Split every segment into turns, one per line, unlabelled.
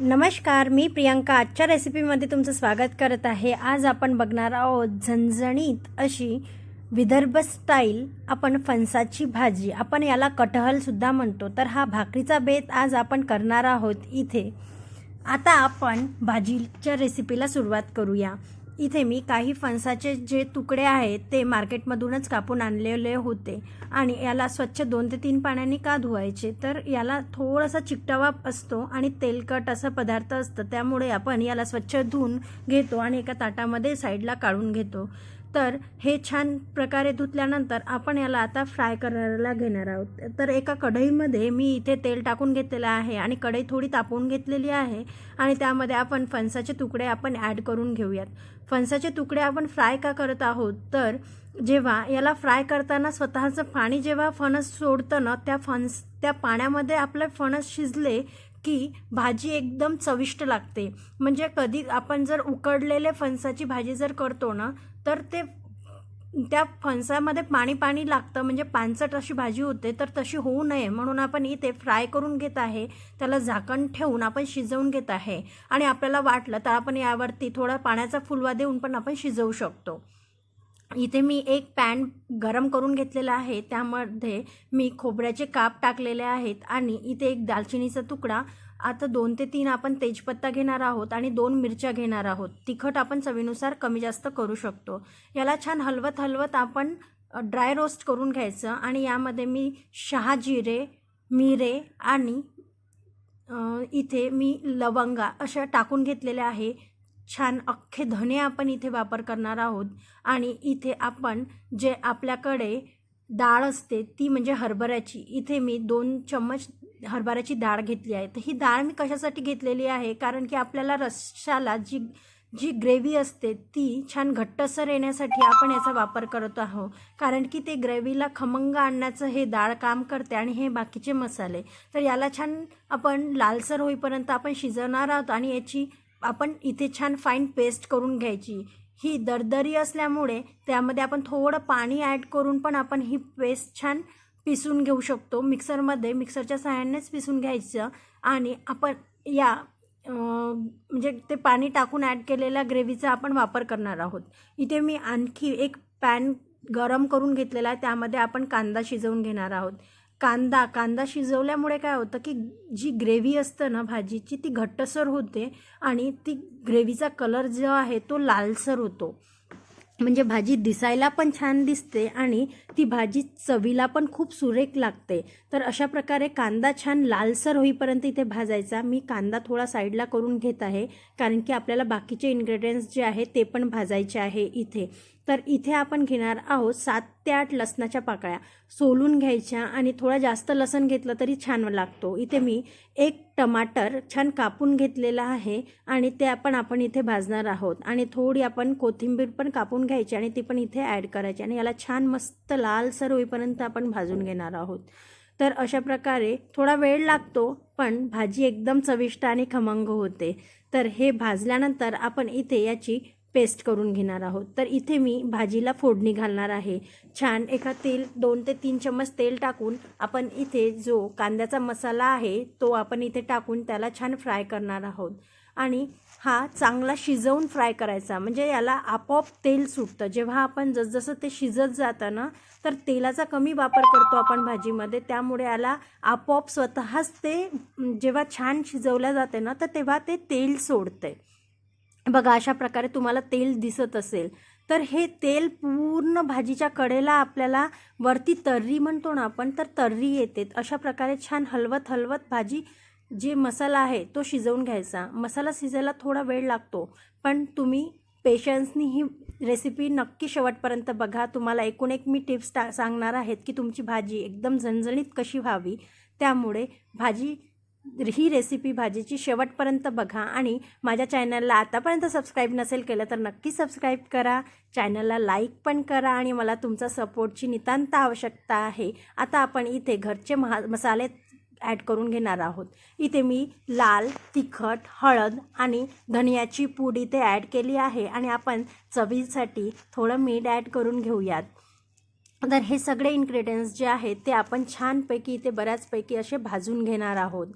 नमस्कार मी प्रियांका. आजच्या रेसिपीमध्ये तुमचं स्वागत करत आहे. आज आपण बघणार आहोत झणझणीत अशी विदर्भ स्टाईल आपण फणसाची भाजी. आपण याला कटहलसुद्धा म्हणतो. तर हा भाकरीचा बेत आज आपण करणार आहोत इथे. आता आपण भाजीच्या रेसिपीला सुरुवात करूया. इथे मी काही फणसाचे जे तुकडे आहेत ते मार्केटमधूनच कापून आणलेले होते. आणि याला स्वच्छ दोन ते तीन पाण्याने का धुवायचे? तर याला थोडासा चिकटावा असतो आणि तेलकट असं पदार्थ असतं. त्यामुळे आपण याला स्वच्छ धुवून घेतो आणि एका ताटामध्ये साईडला काढून घेतो. तर हे छान प्रकारे धुतल्यानंतर आपण याला आता फ्राय करायला घेणार आहोत. तर एका कढईमध्ये मी इथे तेल टाकून घेतलेलं आहे आणि कढई थोडी तापवून घेतलेली आहे आणि त्यामध्ये आपण फणसाचे तुकडे आपण ॲड करून घेऊयात. फणसाचे तुकडे आपण फ्राय का करत आहोत? तर जेव्हा याला फ्राय करताना स्वतःचं पाणी जेव्हा फणस सोडतं ना त्या फणस त्या पाण्यामध्ये आपले फणस शिजले की भाजी एकदम चविष्ट लागते. म्हणजे कधी आपण जर उकडलेले फणसाची भाजी जर करतो ना तर ते त्या फणसामध्ये पाणी पाणी लागतं म्हणजे पानसट अशी भाजी होते तर तशी होऊ नये. म्हणून आपण इथे फ्राय करून घेत आहे. त्याला झाकण ठेवून आपण शिजवून घेत आहे. आणि आपल्याला वाटलं तर आपण यावरती थोडा पाण्याचा फुलवा देऊन पण आपण शिजवू शकतो. इथे मी एक पॅन गरम करून घेतलेला आहे. त्यामध्ये मी खोबऱ्याचे काप टाकलेले आहेत. आणि इथे एक दालचिनीचा तुकडा आता दोन ते तीन आपण तेजपत्ता घेणार आहोत आणि दोन मिरच्या घेणार आहोत. तिखट आपण चवीनुसार कमी जास्त करू शकतो. याला छान हलवत हलवत आपण ड्राय रोस्ट करून घ्यायचं आणि यामध्ये मी शहाजिरे मिरे आणि इथे मी लवंगा अशा टाकून घेतलेल्या आहे. छान अख्खे धने आपण इथे वापर करणार आहोत. आणि इथे आपण जे आपल्याकडे डाळ असते ती म्हणजे हरभऱ्याची. इथे मी दोन चम्मच हरभऱ्याची डाळ घेतली आहे. तर ही डाळ मी कशासाठी घेतलेली आहे? कारण की आपल्याला रश्शाला जी जी ग्रेव्ही असते ती छान घट्टसर येण्यासाठी आपण याचा वापर करत आहोत. कारण की ते ग्रेव्हीला खमंग आणण्याचं हे डाळ काम करते आणि हे बाकीचे मसाले. तर याला छान आपण लालसर होईपर्यंत आपण शिजवणार आहोत आणि याची आपण इथे छान फाईन पेस्ट करून घ्यायची. ही दरदरी असल्यामुळे त्यामध्ये आपण थोडं पाणी ॲड करून पण आपण ही पेस्ट छान पिसून घेऊ शकतो. मिक्सरमध्ये मिक्सरच्या सहाय्यानेच पिसून घ्यायचं आणि आपण या म्हणजे ते पाणी टाकून ॲड केलेल्या ग्रेव्हीचा आपण वापर करणार आहोत. इथे मी आणखी एक पॅन गरम करून घेतलेला आहे. त्यामध्ये आपण कांदा शिजवून घेणार आहोत. कांदा कांदा शिजवल्यामुळे काय होतं की जी ग्रेव्ही असतं ना भाजीची ती घट्टसर होते आणि ती ग्रेव्हीचा कलर जो आहे तो लालसर होतो. म्हणजे भाजी दिसायला पण छान दिसते आणि ती भाजी चवीला पण खूप सुरेख लागते. तर अशा प्रकारे कांदा छान लालसर होईपर्यंत इथे भाजायचा. मी कांदा थोडा साईडला करून घेत आहे कारण की आपल्याला बाकीचे इन्ग्रेडियंट्स जे आहे ते पण भाजायचे आहे इथे. तर इथे आपण घेणार आहोत सात ते आठ लसणाच्या पाकळ्या. सोलून घ्यायच्या आणि थोडा जास्त लसण घेतलं तरी छान लागतो. इथे मी एक टमाटर छान कापून घेतलेला आहे आणि ते आपण आपण इथे भाजणार आहोत. आणि थोडी आपण कोथिंबीर पण कापून घ्यायची आणि ती पण इथे ॲड करायची. आणि याला छान मस्त लालसर होईपर्यंत आपण भाजून घेणार आहोत. तर अशा प्रकारे थोडा वेळ लागतो पण भाजी एकदम चविष्ट आणि खमंग होते. तर हे भाजल्यानंतर आपण इथे याची पेस्ट करून घेणार आहोत. तर इथे मी भाजीला फोडणी घालणार आहे. छान एका तेल दोन ते तीन चम्मच तेल टाकून आपण इथे जो कांद्याचा मसाला आहे तो आपण इथे टाकून त्याला छान फ्राय करणार आहोत. आणि हा चांगला शिजवून फ्राय करायचा. म्हणजे याला आपोआप तेल सुटतं. जेव्हा आपण जसजसं ते शिजत जातं ना तर तेलाचा कमी वापर करतो आपण भाजीमध्ये. त्यामुळे याला आपोआप स्वतःच ते जेव्हा छान शिजवल्या जाते ना तर तेव्हा ते तेल सोडते. बघा अशा प्रकारे तुम्हाला तेल दिसत असेल तर हे तेल पूर्ण भाजीच्या कडेला आपल्याला वरती तर्री म्हणतो ना आपण तर तर्री येते. अशा प्रकारे छान हलवत हलवत भाजी जे मसाला आहे तो शिजवून घ्यायचा. मसाला शिजायला थोडा वेळ लागतो पण तुम्ही पेशन्सनी ही रेसिपी नक्की शेवटपर्यंत बघा. तुम्हाला एकूण एक मी टिप्स टा सांगणार आहेत की तुमची भाजी एकदम झणझणीत कशी व्हावी. त्यामुळे भाजी ही रेसिपी भाजीची शेवटपर्यंत बघा आणि माझ्या चॅनलला आतापर्यंत सबस्क्राईब नसेल केलं तर नक्की सबस्क्राईब करा. चॅनलला लाईक पण करा आणि मला तुमचा सपोर्टची नितांत आवश्यकता आहे. आता आपण इथे घरचे महा मसाले ॲड करून घेणार आहोत. इथे मी लाल तिखट हळद आणि धनियाची पूड इथे ॲड केली आहे आणि आपण चवीसाठी थोडं मीठ ॲड करून घेऊयात. तर हे सगळे इन्ग्रेडियंट्स जे आहेत ते आपण छानपैकी इथे बऱ्याचपैकी असे भाजून घेणार आहोत.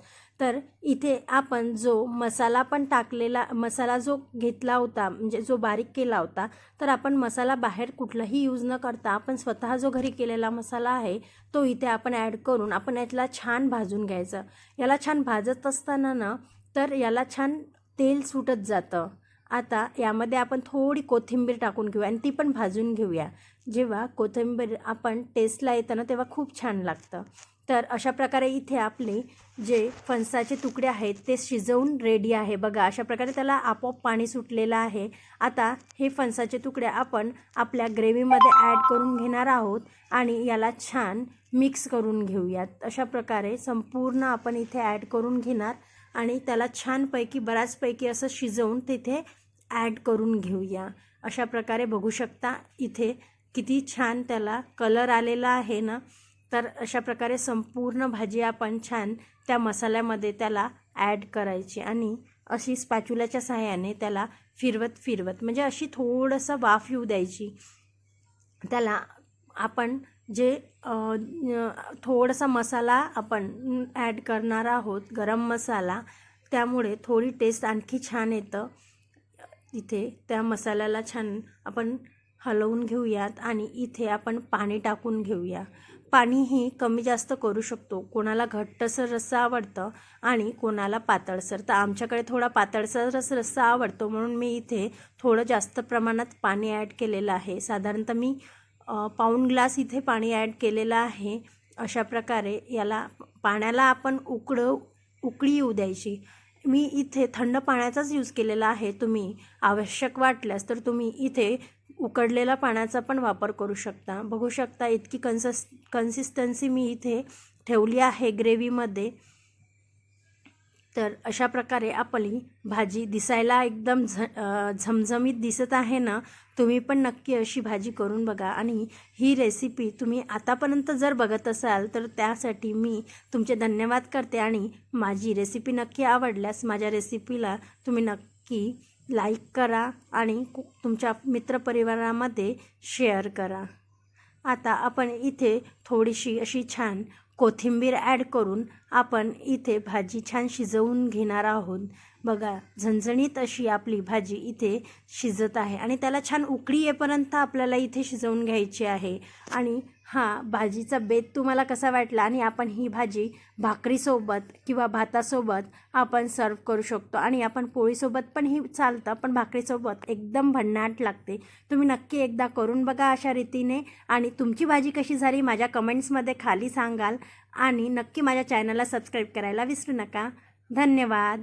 तर इथे आपण जो मसाला पण टाकलेला मसाला जो घेतला होता म्हणजे जो बारीक केला होता तर आपण मसाला बाहेर कुठलाही यूज न करता आपण स्वतः जो घरी केलेला मसाला आहे तो इथे आपण ॲड करून आपण यातला छान भाजून घ्यायचं. याला छान भाजत असताना ना तर याला छान तेल सुटत जातं. आता यामध्ये आपण थोडी कोथिंबीर टाकून घेऊया आणि ती पण भाजून घेऊया. जेव्हा कोथिंबीर आपण टेस्टला येतं ना तेव्हा खूप छान लागतं. तर अशा प्रकारे इथे आपले जे फणसाचे तुकडे आहेत ते शिजवून रेडी आहे. बघा अशा प्रकारे त्याला आपोआप पाणी सुटलेलं आहे. आता हे फणसाचे तुकडे आपण आपल्या ग्रेव्हीमध्ये ॲड करून घेणार आहोत आणि याला छान मिक्स करून घेऊयात. अशा प्रकारे संपूर्ण आपण इथे ॲड करून घेणार आणि त्याला छानपैकी बऱ्याचपैकी असं शिजवून तिथे ॲड करून घेऊया. अशा प्रकारे बघू शकता इथे किती छान त्याला कलर आलेला आहे ना. तर अशा प्रकारे संपूर्ण भाजी आपण छान त्या मसाल्यामध्ये त्याला ॲड करायची आणि अशी स्पॅच्युलाच्या सहाय्याने त्याला फिरवत फिरवत म्हणजे अशी थोडंसं वाफ येऊ द्यायची. त्याला आपण जे थोडासा मसाला आपण ॲड करणार आहोत गरम मसाला त्यामुळे थोडी टेस्ट आणखी छान येतं. इथे त्या मसाल्याला छान आपण हलवून घेऊयात आणि इथे आपण पाणी टाकून घेऊया. पाणीही कमी जास्त करू शकतो. कोणाला घट्टसर रस्सा आवडतं आणि कोणाला पातळसर. तर आमच्याकडे थोडा पातळसरच रस्सा आवडतो म्हणून मी इथे थोडं जास्त प्रमाणात पाणी ॲड केलेलं आहे. साधारणतः मी पाऊण ग्लास इथे पाणी ॲड केलेलं आहे. अशा प्रकारे याला पाण्याला आपण उकडं उकळी येऊ द्यायची. मी इथे थंड पाण्याचाच यूज केलेला आहे तुम्ही आवश्यक वाटल्यास तर तुम्ही इथे उकडलेल्या पाण्याचा पण वापर करू शकता. बघू शकता इतकी कन्सस कन्सिस्टन्सी मी इथे ठेवली आहे ग्रेव्हीमध्ये तर अशा प्रकारे आपली भाजी दिसायला एकदम झ झमझमीत दिसत आहे ना तुम्ही पण नक्की अशी भाजी करून बघा. आणि ही रेसिपी तुम्ही आतापर्यंत जर बघत असाल तर त्यासाठी मी तुमचे धन्यवाद करते. आणि माझी रेसिपी नक्की आवडल्यास माझ्या रेसिपीला तुम्ही नक्की लाईक करा आणि तुमच्या मित्रपरिवारामध्ये शेअर करा. आता आपण इथे थोडीशी अशी छान कोथिंबीर ॲड करून आपण इथे भाजी छान शिजवून घेणार आहोत. बघा झणझणीत अशी आपली भाजी इथे शिजत आहे आणि त्याला छान उकळी येपर्यंत आपल्याला इथे शिजवून घ्यायची आहे. आणि हा भाजीचा बेत तुम्हाला कसा वाटला आणि आपण ही भाजी भाकरीसोबत किंवा भातासोबत आपण सर्व करू शकतो. आणि आपण पोळीसोबत पण ही चालतं पण भाकरीसोबत एकदम भन्नाट लागते. तुम्ही नक्की एकदा करून बघा अशा रीतीने. आणि तुमची भाजी कशी झाली माझ्या कमेंट्समध्ये खाली सांगाल. आणि नक्की माझ्या चॅनलला सबस्क्राईब करायला विसरू नका. धन्यवाद.